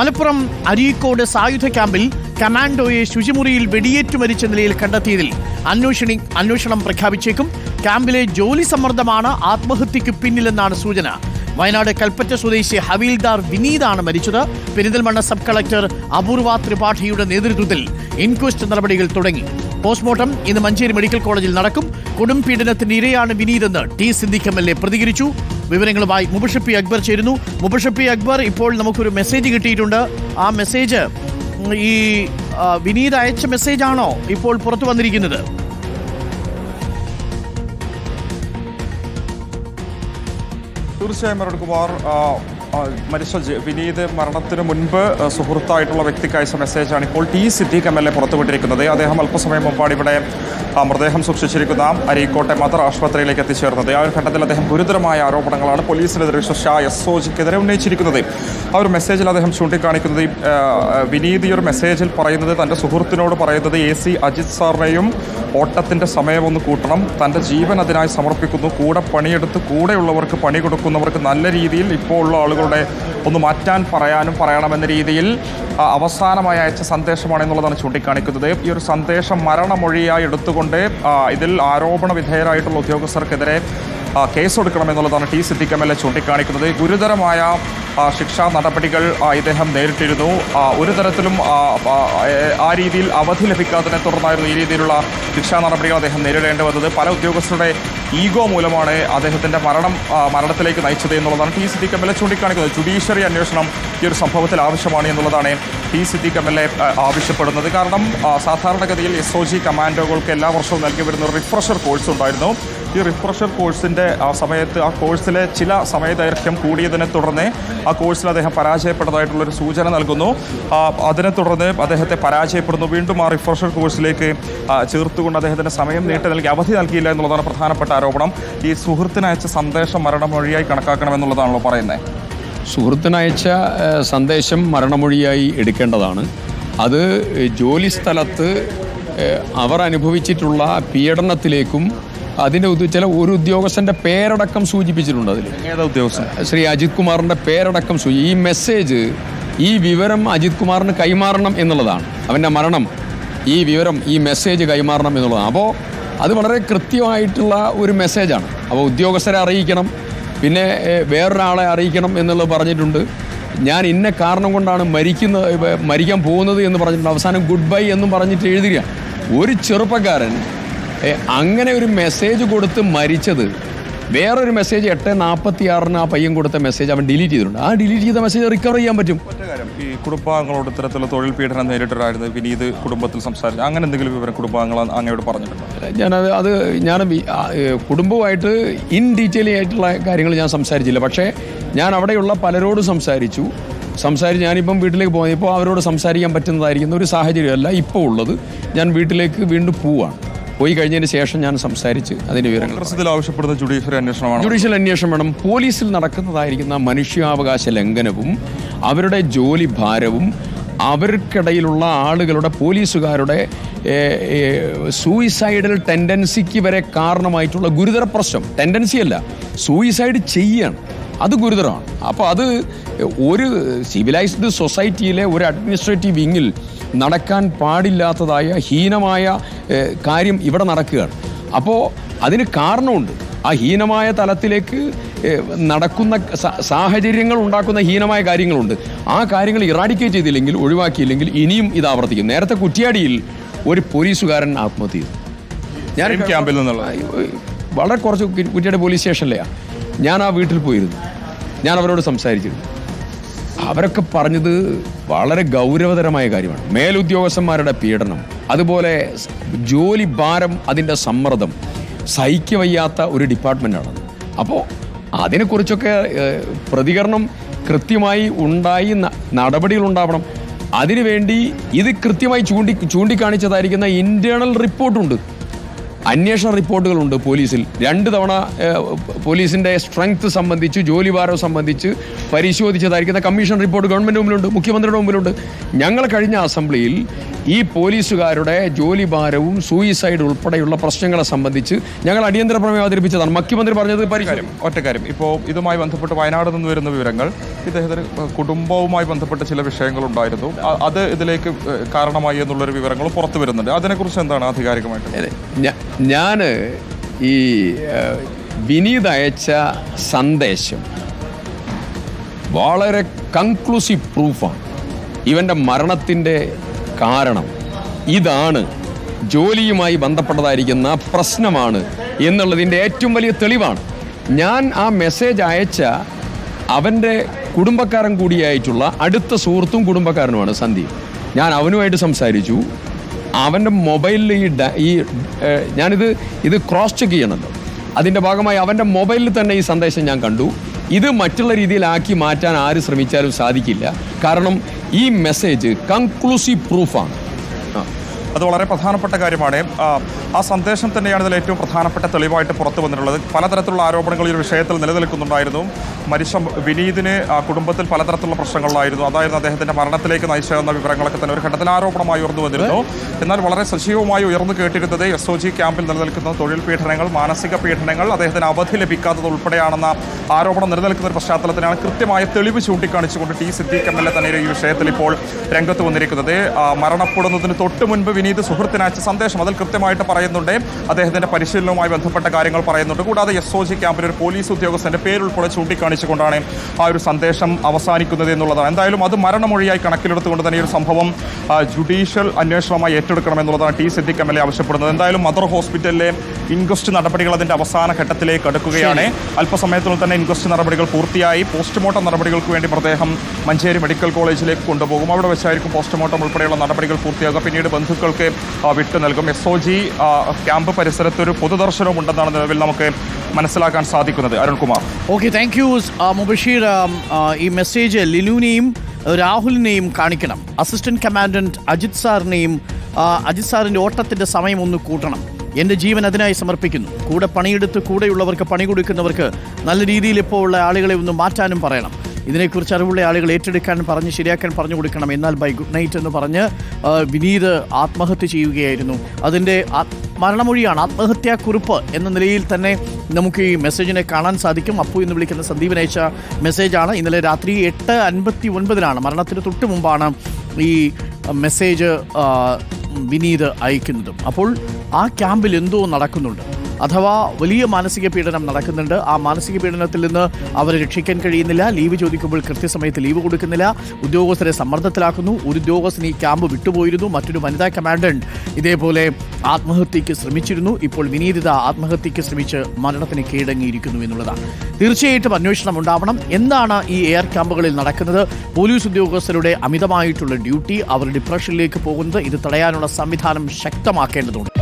മലപ്പുറം അരീക്കോട് സായുധ ക്യാമ്പിൽ കമാൻഡോയെ ശുചിമുറിയിൽ വെടിയേറ്റു മരിച്ച നിലയിൽ കണ്ടെത്തിയതിൽ അന്വേഷണി അന്വേഷണം പ്രഖ്യാപിച്ചേക്കും. ക്യാമ്പിലെ ജോലി സമ്മർദ്ദമാണ് ആത്മഹത്യയ്ക്ക് പിന്നിലെന്നാണ് സൂചന. വയനാട് കൽപ്പറ്റ സ്വദേശി ഹവീൽദാർ വിനീതാണ് മരിച്ചത്. പെരിന്തൽമണ്ണ സബ് കളക്ടർ അപൂർവ ത്രിപാഠിയുടെ നേതൃത്വത്തിൽ ഇൻക്വസ്റ്റ് നടപടികൾ തുടങ്ങി. പോസ്റ്റ്മോർട്ടം ഇന്ന് മഞ്ചേരി മെഡിക്കൽ കോളേജിൽ നടക്കും. കൊടും പീഡനത്തിന് ഇരയാണ് വിനീതെന്ന് ടി സിദ്ദിഖ് എം പ്രതികരിച്ചു. വിവരങ്ങളുമായി മുബഷപ്പി അക്ബർ ചേരുന്നു. മുബഷപ്പി അക്ബർ ഇപ്പോൾ നമുക്കൊരു മെസ്സേജ് കിട്ടിയിട്ടുണ്ട്. ആ മെസ്സേജ് ഈ വിനീത് അയച്ച മെസ്സേജ് ആണോ ഇപ്പോൾ പുറത്തു വന്നിരിക്കുന്നത്? തീർച്ചയായും കുമാർ മരിച്ച വിനീത് മരണത്തിന് മുൻപ് സുഹൃത്തായിട്ടുള്ള വ്യക്തിക്ക് അയച്ച മെസ്സേജാണ് ഇപ്പോൾ T Siddique M L A പുറത്തുവിട്ടിരിക്കുന്നത്. അദ്ദേഹം അല്പസമയം മുമ്പാണ് ഇവിടെ മൃതദേഹം സൂക്ഷിച്ചിരിക്കുന്ന അരീക്കോട്ടെ മദർ ആശുപത്രിയിലേക്ക് എത്തിച്ചേർന്നത്. ആ ഒരു ഘട്ടത്തിൽ അദ്ദേഹം ഗുരുതരമായ ആരോപണങ്ങളാണ് പോലീസിനെതിരെ ഷാ എസ് ഒജിക്കെതിരെ ഉന്നയിച്ചിരിക്കുന്നത്. ആ ഒരു മെസ്സേജിൽ അദ്ദേഹം ചൂണ്ടിക്കാണിക്കുന്നത് വിനീത് ഈ ഒരു മെസ്സേജിൽ പറയുന്നത് തന്റെ സുഹൃത്തിനോട് പറയുന്നത് എ സി അജിത് സാറിനെയും ഓട്ടത്തിന്റെ സമയം ഒന്ന് കൂട്ടണം. തന്റെ ജീവൻ അതിനായി സമർപ്പിക്കുന്നു. കൂടെ പണിയെടുത്ത് കൂടെയുള്ളവർക്ക് പണി കൊടുക്കുന്നവർക്ക് നല്ല രീതിയിൽ ഇപ്പോൾ ഉള്ള ആളുകളുടെ ഒന്ന് മാറ്റാൻ പറയാനും പറയണമെന്ന രീതിയിൽ അവസാനമായി അയച്ച സന്ദേശമാണ് എന്നുള്ളതാണ് ചൂണ്ടിക്കാണിക്കുന്നത്. ഈ ഒരു സന്ദേശം മരണമൊഴിയായി എടുത്തുകൊണ്ട് ഇതിൽ ആരോപണ വിധേയരായിട്ടുള്ള ഉദ്യോഗസ്ഥർക്കെതിരെ case കേസെടുക്കണമെന്നുള്ളതാണ് T Siddique M L A ചൂണ്ടിക്കാണിക്കുന്നത്. ഗുരുതരമായ ശിക്ഷാ നടപടികൾ ഇദ്ദേഹം നേരിട്ടിരുന്നു. ഒരു തരത്തിലും ആ, രീതിയിൽ അവധി ലഭിക്കാത്തതിനെ തുടർന്നായിരുന്നു ഈ രീതിയിലുള്ള ശിക്ഷാ നടപടികൾ അദ്ദേഹം നേരിടേണ്ടി വന്നത്. പല ഉദ്യോഗസ്ഥരുടെ ഈഗോ മൂലമാണ് അദ്ദേഹത്തിന്റെ മരണം മരണത്തിലേക്ക് നയിച്ചത് എന്നുള്ളതാണ് T Siddique M L A ചൂണ്ടിക്കാണിക്കുന്നത്. ജുഡീഷ്യറി അന്വേഷണം ഈ ഒരു സംഭവത്തിൽ ആവശ്യമാണ് എന്നുള്ളതാണ് T Siddique M L A ആവശ്യപ്പെടുന്നത്. കാരണം സാധാരണഗതിയിൽ എസ് ഒ ജി കമാൻഡോകൾക്ക് എല്ലാ വർഷവും നൽകി വരുന്ന റിഫ്രഷർ കോഴ്സ് ഉണ്ടായിരുന്നു. ഈ റിഫ്രഷർ കോഴ്സിന്റെ ആ സമയത്ത് ആ കോഴ്സിലെ ചില സമയ ദൈർഘ്യം കൂടിയതിനെ തുടർന്ന് ആ കോഴ്സിൽ അദ്ദേഹം പരാജയപ്പെട്ടതായിട്ടുള്ളൊരു സൂചന നൽകുന്നു. അതിനെ തുടർന്ന് അദ്ദേഹത്തെ പരാജയപ്പെടുന്നു. വീണ്ടും ആ റിഫ്രഷർ കോഴ്സിലേക്ക് ചേർത്തുകൊണ്ട് അദ്ദേഹത്തിന്റെ സമയം നീട്ടി നൽകി അവധി നൽകിയില്ല എന്നുള്ളതാണ് പ്രധാനപ്പെട്ട ആരോപണം. ഈ സുഹൃത്തിനയച്ച സന്ദേശം മരണമൊഴിയായി കണക്കാക്കണമെന്നുള്ളതാണല്ലോ പറയുന്നത് സുഹൃത്തിനയച്ച സന്ദേശം മരണമൊഴിയായി എടുക്കേണ്ടതാണ്. അത് ജോലി സ്ഥലത്ത് അവർ അനുഭവിച്ചിട്ടുള്ള പീഡനത്തിലേക്കും അതിന്റെ ചില ഒരു ഉദ്യോഗസ്ഥന്റെ പേരടക്കം സൂചിപ്പിച്ചിട്ടുണ്ട് അതിൽ ഏതാ ഉദ്യോഗസ്ഥൻ? ശ്രീ അജിത് കുമാറിന്റെ പേരടക്കം സൂചി ഈ മെസ്സേജ് ഈ വിവരം അജിത് കുമാറിന് കൈമാറണം എന്നുള്ളതാണ്. അവന്റെ മരണം ഈ വിവരം ഈ മെസ്സേജ് കൈമാറണം എന്നുള്ളതാണ്. അപ്പോൾ അത് വളരെ കൃത്യമായിട്ടുള്ള ഒരു മെസ്സേജാണ് അപ്പോൾ ഉദ്യോഗസ്ഥരെ അറിയിക്കണം പിന്നെ വേറൊരാളെ അറിയിക്കണം എന്നുള്ളത് പറഞ്ഞിട്ടുണ്ട്. ഞാൻ ഇന്ന കാരണം കൊണ്ടാണ് മരിക്കുന്ന മരിക്കാൻ പോകുന്നത് എന്ന് പറഞ്ഞിട്ടുണ്ട്. അവസാനം ഗുഡ് ബൈ എന്നും പറഞ്ഞിട്ട് എഴുതുക ഒരു ചെറുപ്പക്കാരൻ അങ്ങനെ ഒരു മെസ്സേജ് കൊടുത്ത് മരിച്ചത്. വേറൊരു മെസ്സേജ് എട്ട് നാൽപ്പത്തി ആറിന് ആ പയ്യൻ കൊടുത്ത മെസ്സേജ് അവൻ ഡിലീറ്റ് ചെയ്തിട്ടുണ്ട്. ആ ഡിലീറ്റ് ചെയ്ത മെസ്സേജ് റിക്കവർ ചെയ്യാൻ പറ്റും. ഈ കുടുംബാംഗങ്ങളോട് ഇത്തരത്തിലുള്ള തൊഴിൽ പീഡനം പിന്നെ ഇത് കുടുംബത്തിൽ സംസാരിച്ചു. അങ്ങനെ എന്തെങ്കിലും വിവരം കുടുംബാംഗങ്ങൾ അങ്ങയോട് പറഞ്ഞിട്ടുണ്ട്? ഞാനത് അത് ഞാൻ കുടുംബമായിട്ട് കുടുംബവുമായിട്ട് ഇൻ ഡീറ്റെയിൽ ആയിട്ടുള്ള കാര്യങ്ങൾ ഞാൻ സംസാരിച്ചില്ല. പക്ഷേ ഞാൻ അവിടെയുള്ള പലരോട് സംസാരിച്ചു. സംസാരിച്ച് ഞാനിപ്പം വീട്ടിലേക്ക് പോകുന്നത് ഇപ്പോൾ അവരോട് സംസാരിക്കാൻ പറ്റുന്നതായിരിക്കുന്ന ഒരു സാഹചര്യമല്ല ഇപ്പോൾ ഉള്ളത്. ഞാൻ വീട്ടിലേക്ക് വീണ്ടും പോവാണ്. പോയി കഴിഞ്ഞതിന് ശേഷം ഞാൻ സംസാരിച്ച് അതിന്റെ വിവരങ്ങൾ ആവശ്യപ്പെടുന്ന ജുഡീഷ്യൽ അന്വേഷണമാണ്? ജുഡീഷ്യൽ അന്വേഷണം വേണം പോലീസിൽ നടക്കുന്നതായിരിക്കുന്ന മനുഷ്യാവകാശ ലംഘനവും അവരുടെ ജോലി ഭാരവും അവർക്കിടയിലുള്ള ആളുകളുടെ പോലീസുകാരുടെ സൂയിസൈഡൽ ടെൻഡൻസിക്ക് വരെ കാരണമായിട്ടുള്ള ഗുരുതര പ്രശ്നം. ടെൻഡൻസി അല്ല സൂയിസൈഡ് ചെയ്യാണ്. അത് ഗുരുതരമാണ്. അപ്പോൾ അത് ഒരു സിവിലൈസ്ഡ് സൊസൈറ്റിയിലെ ഒരു അഡ്മിനിസ്ട്രേറ്റീവ് വിങ്ങിൽ നടക്കാൻ പാടില്ലാത്തതായ ഹീനമായ കാര്യം ഇവിടെ നടക്കുകയാണ്. അപ്പോൾ അതിന് കാരണമുണ്ട്. ആ ഹീനമായ തലത്തിലേക്ക് നടക്കുന്ന സാഹചര്യങ്ങൾ ഉണ്ടാക്കുന്ന ഹീനമായ കാര്യങ്ങളുണ്ട്. ആ കാര്യങ്ങൾ ഇറാഡിക്കേറ്റ് ചെയ്തില്ലെങ്കിൽ ഒഴിവാക്കിയില്ലെങ്കിൽ ഇനിയും ഇത് ആവർത്തിക്കും. നേരത്തെ കുറ്റിയാടിയിൽ ഒരു പോലീസുകാരൻ ആത്മഹത്യ ചെയ്തു. ഞാൻ ക്യാമ്പിൽ നിന്നുള്ള. വളരെ കുറച്ച് കുറ്റിയാടി പോലീസ് സ്റ്റേഷനിലെയാണ് ഞാൻ ആ വീട്ടിൽ പോയിരുന്നു. ഞാൻ അവരോട് സംസാരിച്ചിരുന്നു. അവരൊക്കെ പറഞ്ഞത് വളരെ ഗൗരവതരമായ കാര്യമാണ്. മേലുദ്യോഗസ്ഥന്മാരുടെ പീഡനം അതുപോലെ ജോലി ഭാരം അതിന്റെ സമ്മർദ്ദം സഹിക്കവയ്യാത്ത ഒരു ഡിപ്പാർട്ട്മെന്റാണ് അപ്പോൾ അതിനെക്കുറിച്ചൊക്കെ പ്രതികരണം കൃത്യമായി ഉണ്ടായി നടപടികൾ ഉണ്ടാവണം. അതിനുവേണ്ടി ഇത് കൃത്യമായി ചൂണ്ടി ചൂണ്ടിക്കാണിച്ചതായിരിക്കുന്ന ഇന്റേണൽ റിപ്പോർട്ടുണ്ട്. അന്വേഷണ റിപ്പോർട്ടുകളുണ്ട് പോലീസിൽ. രണ്ട് തവണ പോലീസിന്റെ സ്ട്രെങ്ത് സംബന്ധിച്ച് ജോലിഭാരം സംബന്ധിച്ച് പരിശോധിച്ചതായിരിക്കുന്ന കമ്മീഷൻ റിപ്പോർട്ട് ഗവൺമെന്റ് മുമ്പിലുണ്ട് മുഖ്യമന്ത്രിയുടെ മുമ്പിലുണ്ട്. ഞങ്ങൾ കഴിഞ്ഞ അസംബ്ലിയിൽ ഈ പോലീസുകാരുടെ ജോലിഭാരവും സൂയിസൈഡ് ഉൾപ്പെടെയുള്ള പ്രശ്നങ്ങളെ സംബന്ധിച്ച് ഞങ്ങൾ അടിയന്തര പ്രമേയം അവതരിപ്പിച്ചതാണ്. മുഖ്യമന്ത്രി പറഞ്ഞത് പരിഹാരം. ഒറ്റക്കാര്യം ഒറ്റ ഇപ്പോൾ ഇതുമായി ബന്ധപ്പെട്ട് വയനാട് നിന്ന് വരുന്ന വിവരങ്ങൾ ഇദ്ദേഹത്തിന് കുടുംബവുമായി ബന്ധപ്പെട്ട ചില വിഷയങ്ങളുണ്ടായിരുന്നു. ഉണ്ടായിരുന്നു അത് ഇതിലേക്ക് കാരണമായി എന്നുള്ളൊരു വിവരങ്ങൾ പുറത്തു വരുന്നുണ്ട്. അതിനെക്കുറിച്ച് എന്താണ് ആധികാരികമായിട്ട്? ഞാൻ ഈ വിനീത് അയച്ച സന്ദേശം വളരെ കൺക്ലൂസീവ് പ്രൂഫാണ് ഇവന്റെ മരണത്തിന്റെ കാരണം ഇതാണ്. ജോലിയുമായി ബന്ധപ്പെട്ടതായിരിക്കുന്ന പ്രശ്നമാണ് എന്നുള്ളതിന്റെ ഏറ്റവും വലിയ തെളിവാണ്. ഞാൻ ആ മെസ്സേജ് അയച്ച അവന്റെ കുടുംബക്കാരൻ കൂടിയായിട്ടുള്ള അടുത്ത സുഹൃത്തും കുടുംബക്കാരനുമാണ് സന്ദീപ്. ഞാൻ അവനുമായിട്ട് സംസാരിച്ചു. അവന്റെ മൊബൈലിൽ ഈ ഈ ഞാനിത് ഇത് ക്രോസ് ചെക്ക് ചെയ്യണമല്ലോ അതിന്റെ ഭാഗമായി അവന്റെ മൊബൈലിൽ തന്നെ ഈ സന്ദേശം ഞാൻ കണ്ടു. ഇത് മറ്റുള്ള രീതിയിലാക്കി മാറ്റാൻ ആര് ശ്രമിച്ചാലും സാധിക്കില്ല. കാരണം ഈ മെസ്സേജ് കൺക്ലൂസീവ് പ്രൂഫാണ് അത് വളരെ പ്രധാനപ്പെട്ട കാര്യമാണ്. ആ, സന്ദേശം തന്നെയാണ് ഇതിൽ ഏറ്റവും പ്രധാനപ്പെട്ട തെളിവായിട്ട് പുറത്തു വന്നിട്ടുള്ളത്. പലതരത്തിലുള്ള ആരോപണങ്ങൾ ഈ വിഷയത്തിൽ നിലനിൽക്കുന്നുണ്ടായിരുന്നു. മരിച്ച വിനീതിന് കുടുംബത്തിൽ പലതരത്തിലുള്ള പ്രശ്നങ്ങളായിരുന്നു അതായിരുന്നു അദ്ദേഹത്തിന്റെ മരണത്തിലേക്ക് നയിച്ചതെന്ന വിവരങ്ങളൊക്കെ തന്നെ ഒരു ഘട്ടത്തിൽ ആരോപണമായി ഉയർന്നു വന്നിരുന്നു. എന്നാൽ വളരെ സജീവമായി ഉയർന്നു കേട്ടിരുന്നത് എസ് ഒ ജി ക്യാമ്പിൽ നിലനിൽക്കുന്ന തൊഴിൽ പീഡനങ്ങൾ മാനസിക പീഡനങ്ങൾ അദ്ദേഹത്തിന് അവധി ലഭിക്കാത്തത് ഉൾപ്പെടെയാണെന്ന ആരോപണം നിലനിൽക്കുന്ന ഒരു പശ്ചാത്തലത്തിലാണ് കൃത്യമായ തെളിവ് ചൂണ്ടിക്കാണിച്ചുകൊണ്ട് T Siddique M L A തന്നെ ഈ വിഷയത്തിൽ ഇപ്പോൾ രംഗത്ത് വന്നിരിക്കുന്നത്. മരണപ്പെടുന്നതിന് തൊട്ട് മുൻപ് വിനീത് സുഹൃത്തിനയച്ച സന്ദേശം അതിൽ കൃത്യമായിട്ട് പറയുന്നുണ്ട്. അദ്ദേഹത്തിന്റെ പരിശീലനവുമായി ബന്ധപ്പെട്ട കാര്യങ്ങൾ പറയുന്നുണ്ട്. കൂടാതെ എസ് ഒ ജി ക്യാമ്പിൽ ഒരു പോലീസ് ഉദ്യോഗസ്ഥന്റെ പേരുൾപ്പെടെ ചൂണ്ടിക്കാണിച്ചുകൊണ്ടാണ് ആ ഒരു സന്ദേശം അവസാനിക്കുന്നത് എന്നുള്ളതാണ്. എന്തായാലും അത് മരണമൊഴിയായി കണക്കിലെടുത്തുകൊണ്ട് തന്നെ ഈ ഒരു സംഭവം ജുഡീഷ്യൽ അന്വേഷണമായി ഏറ്റെടുക്കണമെന്നുള്ളതാണ് T Siddique M L A ആവശ്യപ്പെടുന്നത്. എന്തായാലും മദർ ഹോസ്പിറ്റലിലെ ഇൻക്വസ്റ്റ് നടപടികൾ അതിന്റെ അവസാന ഘട്ടത്തിലേക്ക് അടുക്കുകയാണ്. അല്പസമയത്തിനുള്ളിൽ തന്നെ ഇൻക്വസ്റ്റ് നടപടികൾ പൂർത്തിയായി. പോസ്റ്റ്മോർട്ടം നടപടികൾക്ക് വേണ്ടി പ്രദേഹം മഞ്ചേരി മെഡിക്കൽ കോളേജിലേക്ക് കൊണ്ടുപോകും. അവിടെ വെച്ചായിരിക്കും പോസ്റ്റ്മോർട്ടം ഉൾപ്പെടെയുള്ള നടപടികൾ പൂർത്തിയാകുക. പിന്നീട് ബന്ധുക്കൾക്ക് വിട്ട് നൽകും. എസ് ഒ ജി ക്യാമ്പ് പരിസരത്തൊരു പൊതുദർശനവും ഉണ്ടെന്നാണ് നിലവിൽ നമുക്ക് മനസ്സിലാക്കാൻ സാധിക്കുന്നത്. Arunkumar. Okay thank you Mubashir ഈ മെസ്സേജ് ലിനുവിനെയും രാഹുലിനെയും കാണിക്കണം. അസിസ്റ്റന്റ് കമാൻഡന്റ് അജിത് സാറിനെയും അജിത് സാറിന്റെ ഓട്ടത്തിന്റെ സമയം ഒന്ന് കൂട്ടണം. എന്റെ ജീവൻ അതിനായി സമർപ്പിക്കുന്നു. കൂടെ പണിയെടുത്ത് കൂടെയുള്ളവർക്ക് പണി കൊടുക്കുന്നവർക്ക് നല്ല രീതിയിൽ ഇപ്പോൾ ഉള്ള ആളുകളെ ഒന്ന് മാറ്റാനും പറയണം. ഇതിനെക്കുറിച്ച് അറിവുള്ള ആളുകൾ ഏറ്റെടുക്കാൻ പറഞ്ഞ് ശരിയാക്കാൻ പറഞ്ഞു കൊടുക്കണം. എന്നാൽ ബൈ ഗുഡ് നൈറ്റ് എന്ന് പറഞ്ഞ് വിനീത് ആത്മഹത്യ ചെയ്യുകയായിരുന്നു. അതിന്റെ മരണമൊഴിയാണ് ആത്മഹത്യാക്കുറിപ്പ് എന്ന നിലയിൽ തന്നെ നമുക്ക് ഈ മെസ്സേജിനെ കാണാൻ സാധിക്കും. അപ്പു എന്ന് വിളിക്കുന്ന സന്ദീപൻ അയച്ച മെസ്സേജാണ്. ഇന്നലെ രാത്രി എട്ട് അൻപത്തി ഒൻപതിനാണ് മരണത്തിന് തൊട്ട് മുമ്പാണ് ഈ മെസ്സേജ് വിനീത് അയക്കുന്നതും. അപ്പോൾ ആ ക്യാമ്പിൽ എന്തോ നടക്കുന്നുണ്ട്. അഥവാ വലിയ മാനസിക പീഡനം നടക്കുന്നുണ്ട്. ആ മാനസിക പീഡനത്തിൽ നിന്ന് അവരെ രക്ഷിക്കാൻ കഴിയുന്നില്ല. ലീവ് ചോദിക്കുമ്പോൾ കൃത്യസമയത്ത് ലീവ് കൊടുക്കുന്നില്ല. ഉദ്യോഗസ്ഥരെ സമ്മർദ്ദത്തിലാക്കുന്നു. ഒരു ഉദ്യോഗസ്ഥൻ ഈ ക്യാമ്പ് വിട്ടുപോയിരുന്നു. മറ്റൊരു വനിതാ കമാൻഡന്റ് ഇതേപോലെ ആത്മഹത്യയ്ക്ക് ശ്രമിച്ചിരുന്നു. ഇപ്പോൾ വിനീതിത ആത്മഹത്യയ്ക്ക് ശ്രമിച്ച് മരണത്തിന് കീഴടങ്ങിയിരിക്കുന്നു എന്നുള്ളതാണ്. തീർച്ചയായിട്ടും അന്വേഷണം ഉണ്ടാവണം. എന്താണ് ഈ എയർ ക്യാമ്പുകളിൽ നടക്കുന്നത്? പോലീസ് ഉദ്യോഗസ്ഥരുടെ അമിതമായിട്ടുള്ള ഡ്യൂട്ടി അവർ ഡിപ്രഷനിലേക്ക് പോകുന്നത് ഇത് തടയാനുള്ള സംവിധാനം ശക്തമാക്കേണ്ടതുണ്ട്.